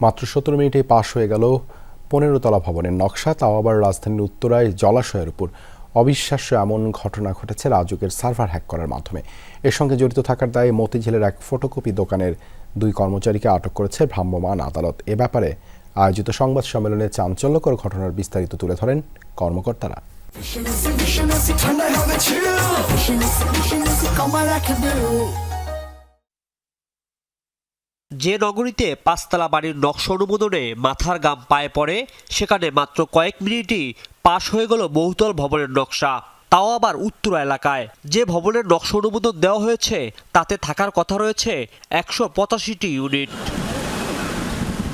মাত্র সতেরো মিনিটে পাশ হয়ে গেল পনেরো তলা ভবনের নকশা, তাও আবার রাজধানীর উত্তরায় জলাশয়ের উপর। অবিশ্বাস্য এমন ঘটনা ঘটেছে রাজুকের সার্ভার হ্যাক করার মাধ্যমে। এর সঙ্গে জড়িত থাকার দায়ে মতিঝিলের এক ফটোকপি দোকানের দুই কর্মচারীকে আটক করেছে ভ্রাম্যমাণ আদালত। এ ব্যাপারে আয়োজিত সংবাদ সম্মেলনে চাঞ্চল্যকর ঘটনার বিস্তারিত তুলে ধরেন কর্মকর্তারা। ঠান্ডায় যে নগরীতে পাঁচতলা বাড়ির নকশা অনুমোদনে মাথার গাম পায়ে পড়ে, সেখানে মাত্র কয়েক মিনিটই পাশ হয়ে গেল বহুতল ভবনের নকশা। তাও আবার উত্তর এলাকায়। যে ভবনের নকশা অনুমোদন দেওয়া হয়েছে, তাতে থাকার কথা রয়েছে একশো পঁচাশিটি ইউনিট।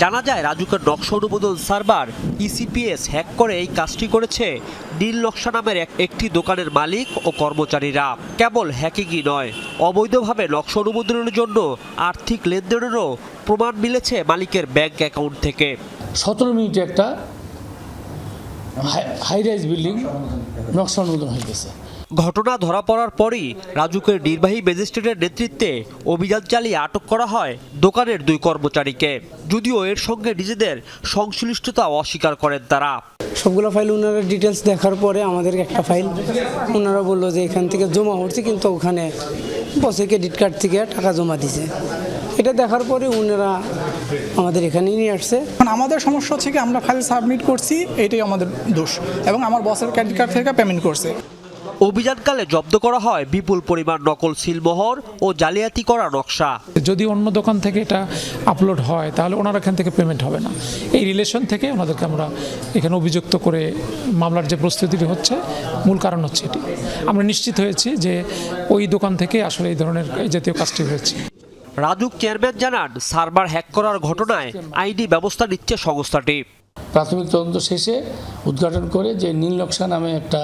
জানা যায় রাজুকের নকশা অনুমোদন সার্ভার ইসিপিএস হ্যাক করে এই কাজটি করেছে নীল নকশা নামের এক- একটি দোকানের মালিক ও কর্মচারীরা। কেবল হ্যাকিংই নয়, অবৈধভাবে নকশা অনুমোদনের জন্য আর্থিক লেনদেনেরও প্রমাণ মিলেছে মালিকের ব্যাংক অ্যাকাউন্ট থেকে। সতেরো মিনিটে একটা হাই রাইজ বিল্ডিং নকশা অনুমোদন হয়ে গেছে। ঘটনা ধরা পড়ার পরই রাজুকের নির্বাহী ম্যাজিস্ট্রেটের নেতৃত্বে অভিযান চালিয়ে আটক করা হয় দোকানের দুই কর্মচারীকে। যদিও এর সঙ্গে নিজেদের সংশ্লিষ্টতা অস্বীকার করেন তারা। সবগুলো ফাইল ওনারা ডিটেলস দেখার পরে আমাদেরকে একটা ফাইল ওনারা বলল যে এখান থেকে জমা হচ্ছে কিন্তু ওখানে বসে ক্রেডিট কার্ড থেকে টাকা জমা দিছে। এটা দেখার পরে ওনারা আমাদের এখানেই নিয়ে আসছে। এখন আমাদের সমস্যা হচ্ছে কি আমরা ফাইল সাবমিট করছি এটাই আমাদের দোষ। এবং আমার বসের ক্রেডিট কার্ড থেকে পেমেন্ট করছে। অভিযানকালে জব্দ করা হয় বিপুল পরিমাণ নকল সিলমোহর ও জালিয়াতি করা নকশা। যদি অন্য দোকান থেকে এটা আপলোড হয় তাহলে ওনার এখান থেকে পেমেন্ট হবে না। এই রিলেশন থেকে ওনাদেরকে আমরা এখানে অভিযুক্ত করে মামলার যে প্রস্তুতিটি হচ্ছে মূল কারণ হচ্ছে এটি। আমরা নিশ্চিত হয়েছি যে ওই দোকান থেকে আসলে এই ধরনের জাতীয় কাজটি হয়েছে। রাজুক চেয়ারম্যান জানান সার্ভার হ্যাক করার ঘটনায় আইনি ব্যবস্থা নিচ্ছে সংস্থাটি। প্রাথমিক তদন্ত শেষে উদ্ঘাটন করে যে নীল নকশা নামে একটা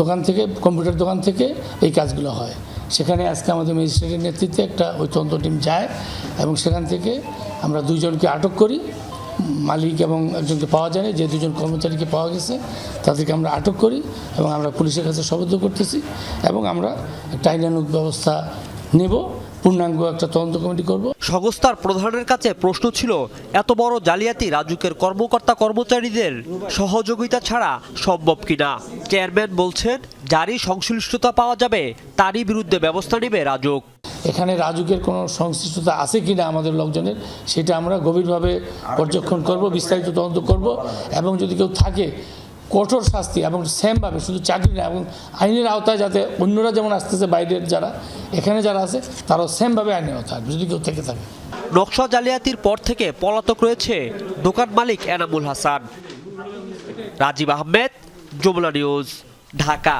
দোকান থেকে, কম্পিউটার দোকান থেকে এই কাজগুলো হয়। সেখানে আজকে আমাদের ম্যাজিস্ট্রেটের নেতৃত্বে একটা ওই তদন্ত টিম যায় এবং সেখান থেকে আমরা দুইজনকে আটক করি। মালিক এবং একজনকে পাওয়া যায় যে দুজন কর্মচারীকে পাওয়া গেছে, তাদেরকে আমরা আটক করি এবং আমরা পুলিশের কাছে সবদ্ধ করতেছি এবং আমরা একটা আইনানুক ব্যবস্থা নেব। পূর্ণাঙ্গ একটা তদন্ত কমিটি করব। সংস্থার প্রধানের কাছে প্রশ্ন ছিল এত বড় জালিয়াতি রাজুকের কর্মকর্তা কর্মচারীদের সহযোগিতা ছাড়া সম্ভব কিনা? চেয়ারম্যান বলছেন যারই সংশ্লিষ্টতা পাওয়া যাবে তারই বিরুদ্ধে ব্যবস্থা নেবে রাজুক। এখানে রাজুকের কোনো সংশ্লিষ্টতা আছে কি না আমাদের লোকজনের সেটা আমরা গভীরভাবে পর্যবেক্ষণ করব বিস্তারিত তদন্ত করব এবং যদি কেউ থাকে কঠোর শাস্তি এবং সেমভাবে শুধু চাকরি না, এবং আইনের আওতায় যাতে অন্যরা যেমন আসতেছে বাইরের যারা, এখানে যারা আছে, তারাও সেমভাবে আইনের আওতায় যদি কেউ থেকে থাকে। নকশা জালিয়াতির পর থেকে পলাতক রয়েছে দোকান মালিক এনামুল হাসান। রাজীব আহমেদ, যমুনা নিউজ, ঢাকা।